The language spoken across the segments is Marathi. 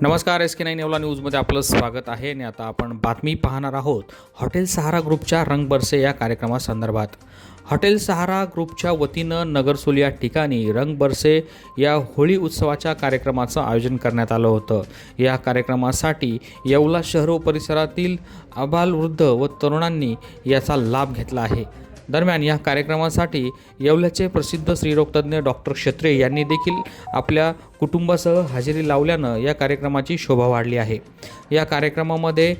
नमस्कार एस के नाईन एवला न्यूजमध्ये आपलं स्वागत आहे. आणि आता आपण बातमी पाहणार आहोत हॉटेल सहारा ग्रुपच्या रंगबरसे या कार्यक्रमासंदर्भात. हॉटेल सहारा ग्रुपच्या वतीनं नगरसोल या ठिकाणी रंगबरसे या होळी उत्सवाच्या कार्यक्रमाचं आयोजन करण्यात आलं होतं. या कार्यक्रमासाठी येवला शहर परिसरातील अबालवृद्ध व तरुणांनी याचा लाभ घेतला आहे. दरम्यान या कार्यक्रमासाठी येवल्याचे प्रसिद्ध स्त्रीरोगतज्ञ डॉक्टर क्षत्रे यांनी देखील आपल्या कुटुंबासह हजेरी लावल्यानं या कार्यक्रमाची शोभा वाढली आहे. या कार्यक्रमामध्ये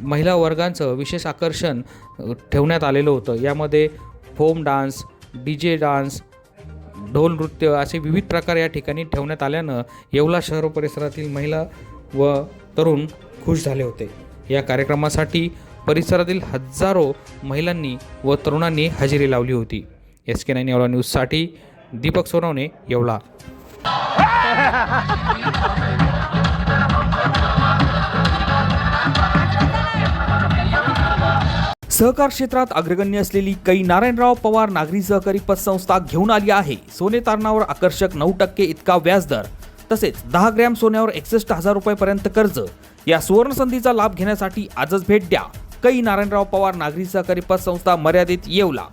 महिला वर्गांचं विशेष आकर्षण ठेवण्यात आलेलं होतं. यामध्ये foam dance D J dance ढोल नृत्य असे विविध प्रकार या ठिकाणी ठेवण्यात आल्यानं येवला शहर परिसरातील महिला व तरुण खुश झाले होते. या कार्यक्रमासाठी परिसरातील हजारो महिलांनी व तरुणांनी हजेरी लावली होती. एस के नाईन येवला न्यूजसाठी दीपक सोनवणे येवला. सहकार क्षेत्रात अग्रगण्य असलेली कै नारायणराव पवार नागरी सहकारी पतसंस्था घेऊन आली आहे. सोने तारणावर आकर्षक नऊ टक्के इतका व्याजदर तसेच दहा ग्रॅम सोन्यावर एकसष्ट हजार रुपयेपर्यंत कर्ज. या सुवर्णसंधीचा लाभ घेण्यासाठी आजच भेट द्या. कै नारायणराव पवार नागरी सहकारी पतसंस्था मर्यादित येवला.